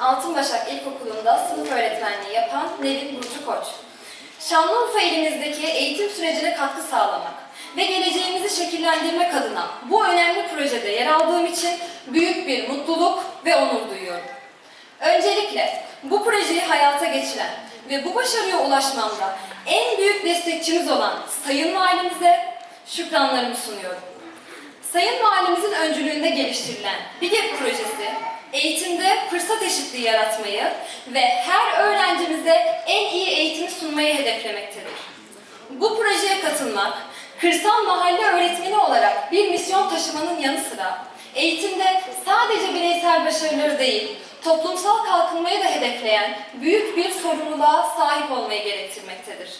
Altınbaşak İlkokulu'nda sınıf öğretmenliği yapan Nevin Burcu Koç. Şanlıurfa ilimizdeki eğitim sürecine katkı sağlamak ve geleceğimizi şekillendirmek adına bu önemli projede yer aldığım için büyük bir mutluluk ve onur duyuyorum. Öncelikle bu projeyi hayata geçiren ve bu başarıya ulaşmamda en büyük destekçimiz olan Sayın Valimize şükranlarımı sunuyorum. Sayın Valimizin öncülüğünde geliştirilen BİGEP projesi, eğitimde fırsat eşitliği yaratmayı ve her öğrencimize en iyi eğitimi sunmayı hedeflemektedir. Bu projeye katılmak, kırsal mahalle öğretmeni olarak bir misyon taşımanın yanı sıra eğitimde sadece bireysel başarıları değil, toplumsal kalkınmayı da hedefleyen büyük bir sorumluluğa sahip olmayı gerektirmektedir.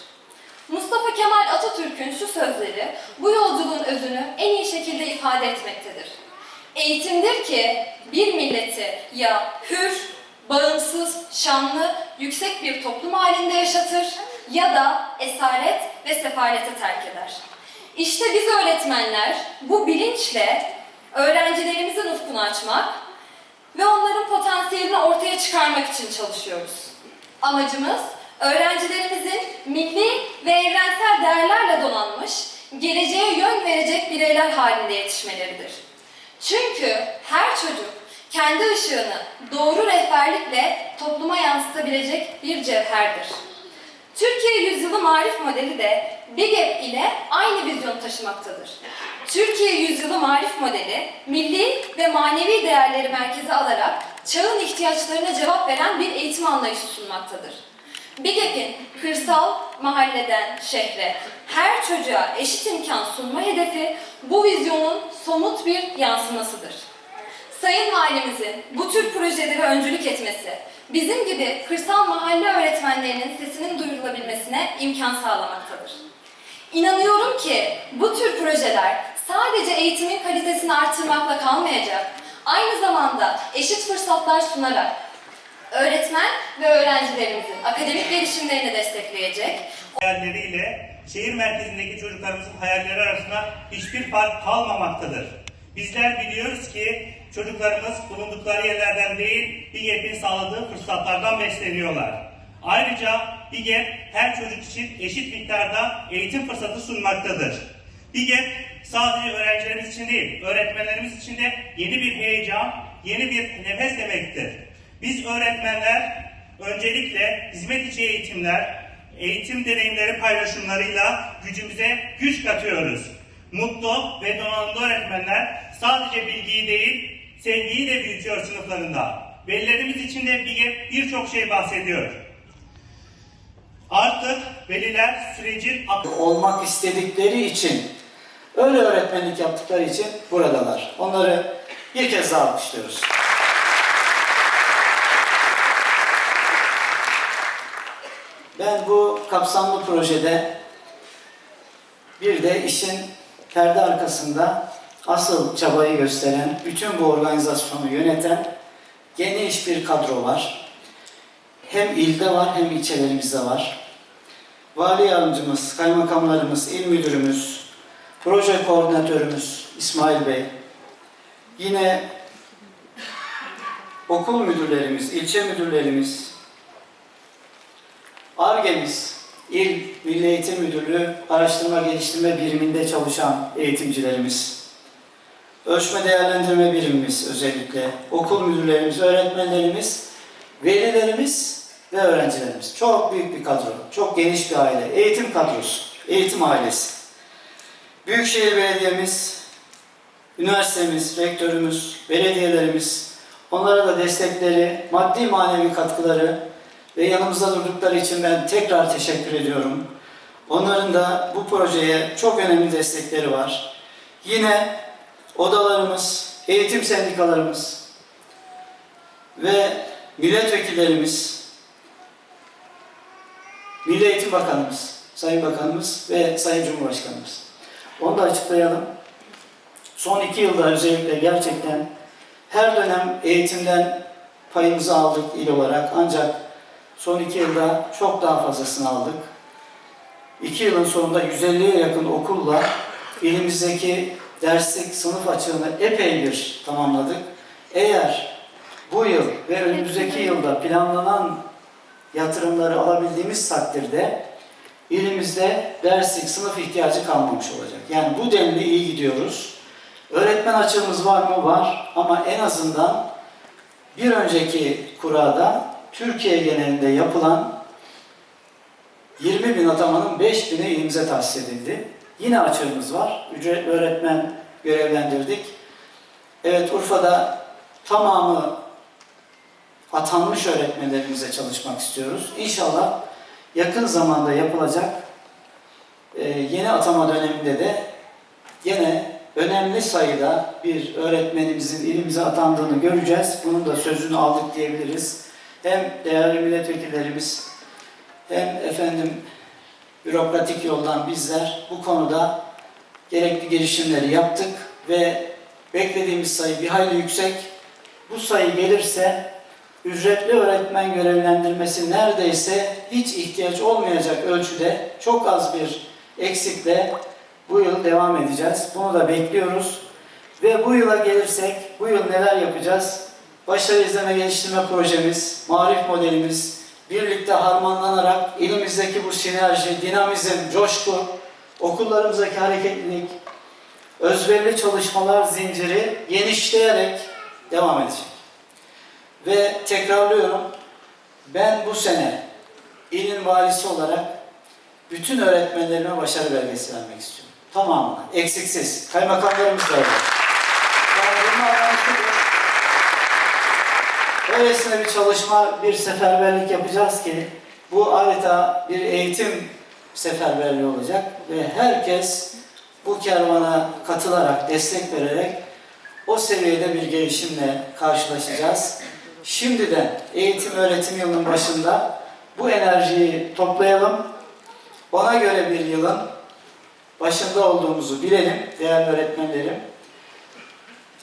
Mustafa Kemal Atatürk'ün şu sözleri bu yolculuğun özünü en iyi şekilde ifade etmektedir. Eğitimdir ki bir milleti ya hür, bağımsız, şanlı, yüksek bir toplum halinde yaşatır ya da esaret ve sefalete terk eder. İşte biz öğretmenler bu bilinçle öğrencilerimizin ufkunu açmak ve onların potansiyelini ortaya çıkarmak için çalışıyoruz. Amacımız öğrencilerimizin milli ve evrensel değerlerle donanmış, geleceğe yön verecek bireyler halinde yetişmeleridir. Çünkü her çocuk kendi ışığını doğru rehberlikle topluma yansıtabilecek bir cevherdir. Türkiye Yüzyılı Marif Modeli de BİGEP ile aynı vizyon taşımaktadır. Türkiye Yüzyılı Marif Modeli, milli ve manevi değerleri merkeze alarak çağın ihtiyaçlarına cevap veren bir eğitim anlayışı sunmaktadır. BİGEP'in kırsal mahalleden şehre her çocuğa eşit imkan sunma hedefi bu vizyonun somut bir yansımasıdır. Sayın Valimizin bu tür projelere öncülük etmesi, bizim gibi kırsal mahalle öğretmenlerinin sesinin duyurulabilmesine imkan sağlamaktadır. İnanıyorum ki bu tür projeler sadece eğitimin kalitesini artırmakla kalmayacak, aynı zamanda eşit fırsatlar sunarak öğretmen ve öğrencilerimizin akademik gelişimlerini destekleyecek, hayalleriyle şehir merkezindeki çocuklarımızın hayalleri arasında hiçbir fark kalmamaktadır. Bizler biliyoruz ki çocuklarımız bulundukları yerlerden değil, BİGEP'in sağladığı fırsatlardan besleniyorlar. Ayrıca BİGEP her çocuk için eşit miktarda eğitim fırsatı sunmaktadır. BİGEP sadece öğrencilerimiz için değil, öğretmenlerimiz için de yeni bir heyecan, yeni bir nefes demektir. Biz öğretmenler öncelikle hizmet içi eğitimler, eğitim deneyimleri paylaşımlarıyla gücümüze güç katıyoruz. Mutlu ve donanımlı öğretmenler sadece bilgiyi değil, sevgiyi de büyütüyor sınıflarında. Velilerimiz için de birçok şey bahsediyor. Artık veliler sürecin olmak istedikleri için, öyle öğretmenlik yaptıkları için buradalar. Onları bir kez daha alkışlıyoruz. Bu kapsamlı projede bir de işin perde arkasında asıl çabayı gösteren, bütün bu organizasyonu yöneten geniş bir kadro var. Hem ilde var hem ilçelerimizde var. Vali yardımcımız, kaymakamlarımız, il müdürümüz, proje koordinatörümüz İsmail Bey, yine okul müdürlerimiz, ilçe müdürlerimiz, ARGE'miz, İl Milli Eğitim Müdürlüğü Araştırma Geliştirme Biriminde çalışan eğitimcilerimiz, ölçme değerlendirme birimimiz özellikle, okul müdürlerimiz, öğretmenlerimiz, velilerimiz ve öğrencilerimiz. Çok büyük bir kadro, çok geniş bir aile, eğitim kadrosu, eğitim ailesi. Büyükşehir Belediye'miz, üniversitemiz, rektörümüz, belediyelerimiz, onlara da destekleri, maddi manevi katkıları ve yanımızda durdukları için ben tekrar teşekkür ediyorum. Onların da bu projeye çok önemli destekleri var. Yine odalarımız, eğitim sendikalarımız ve milletvekillerimiz, Milli Eğitim Bakanımız, Sayın Bakanımız ve Sayın Cumhurbaşkanımız. Onu da açıklayalım. Son iki yılda özellikle gerçekten her dönem eğitimden payımızı aldık il olarak ancak son iki yılda çok daha fazlasını aldık. İki yılın sonunda 150'ye yakın okulla ilimizdeki derslik sınıf açığını epey bir tamamladık. Eğer bu yıl ve önümüzdeki yılda planlanan yatırımları alabildiğimiz takdirde ilimizde derslik sınıf ihtiyacı kalmamış olacak. Yani bu denli iyi gidiyoruz. Öğretmen açığımız var mı? Var. Ama en azından bir önceki kurada Türkiye genelinde yapılan 20 bin atamanın 5 bini ilimize tahsis edildi. Yine açığımız var. Ücretli öğretmen görevlendirdik. Evet Urfa'da tamamı atanmış öğretmenlerimize çalışmak istiyoruz. İnşallah yakın zamanda yapılacak e, yeni atama döneminde de yine önemli sayıda bir öğretmenimizin ilimize atandığını göreceğiz. Bunun da sözünü aldık diyebiliriz. Hem değerli milletvekillerimiz hem efendim bürokratik yoldan bizler bu konuda gerekli girişimleri yaptık ve beklediğimiz sayı bir hayli yüksek. Bu sayı gelirse ücretli öğretmen görevlendirmesi neredeyse hiç ihtiyaç olmayacak ölçüde çok az bir eksikle bu yıl devam edeceğiz. Bunu da bekliyoruz. Ve bu yıla gelirsek, bu yıl neler yapacağız? Başarı izleme geliştirme projemiz, marif modelimiz, birlikte harmanlanarak ilimizdeki bu sinerji, dinamizm, coşku, okullarımızdaki hareketlilik, özverili çalışmalar zinciri genişleyerek devam edecek. Ve tekrarlıyorum, ben bu sene ilin valisi olarak bütün öğretmenlerime başarı belgesi vermek istiyorum. Tamamına, eksiksiz. Kaymakamlarımız da öyle. Yani bunun anlamı şudur. Öylesine bir çalışma, bir seferberlik yapacağız ki bu adeta bir eğitim seferberliği olacak ve herkes bu kervana katılarak, destek vererek o seviyede bir gelişimle karşılaşacağız. Şimdiden eğitim öğretim yılının başında bu enerjiyi toplayalım. Ona göre bir yılın başında olduğumuzu bilelim değerli öğretmenlerim.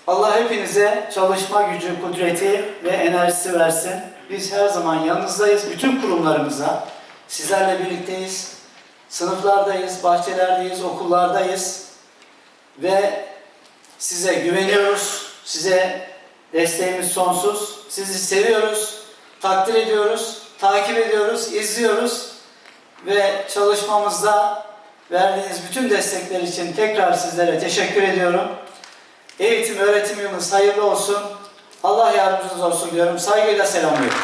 Allah hepinize çalışma gücü, kudreti ve enerjisi versin. Biz her zaman yanınızdayız. Bütün kurumlarımıza sizlerle birlikteyiz. Sınıflardayız, bahçelerdeyiz, okullardayız. Ve size güveniyoruz. Size desteğimiz sonsuz. Sizi seviyoruz, takdir ediyoruz, takip ediyoruz, izliyoruz. Ve çalışmamızda verdiğiniz bütün destekler için tekrar sizlere teşekkür ediyorum. Eğitim, öğretim yılınız hayırlı olsun. Allah yardımcınız olsun diyorum. Saygıyla selamlıyorum.